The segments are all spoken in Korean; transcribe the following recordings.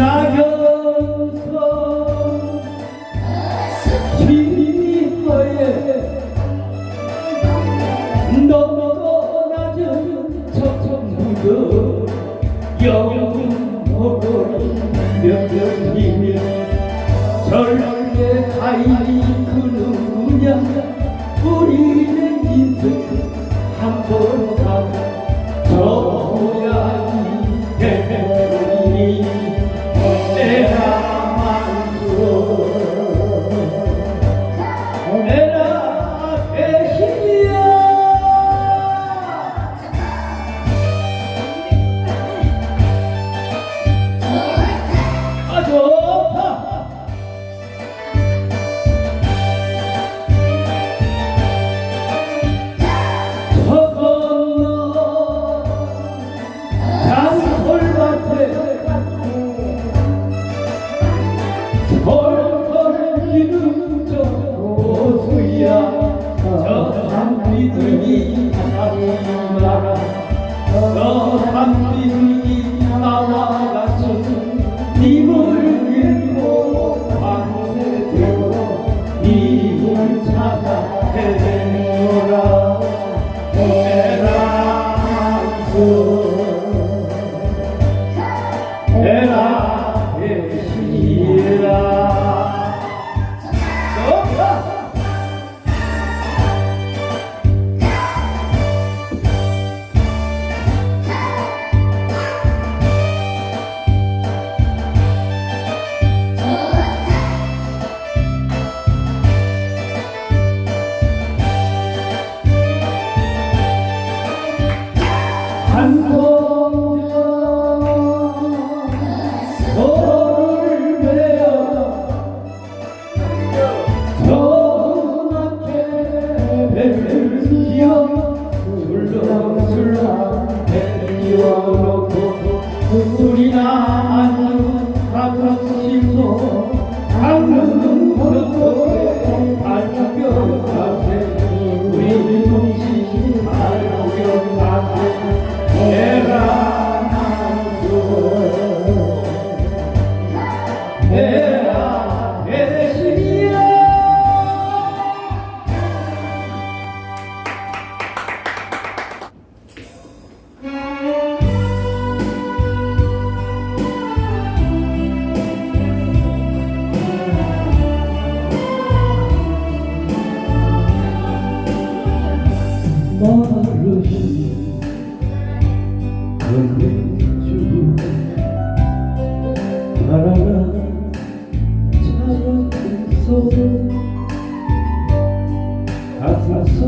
지나여서 기어에 넘어나는 명령이며 절대 가이 사랑한 작은 손 가사서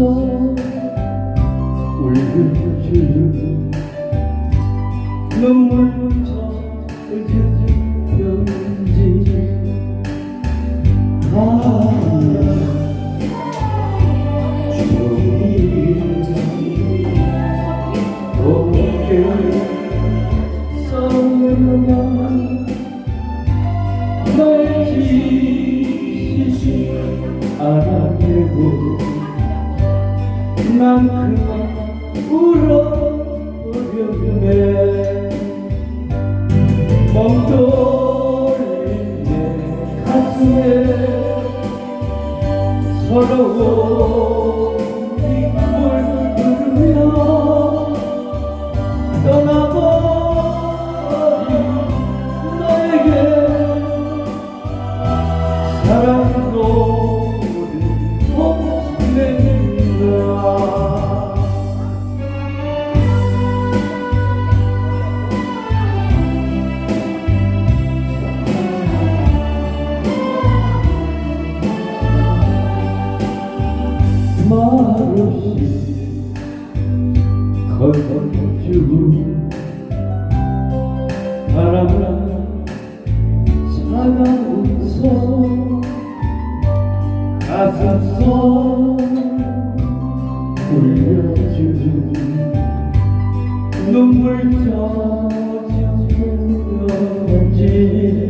울줄 눈물 그만큼만 울어버렸네 멍돌린 내 가슴에 서러워 눈물 젖은 왠지.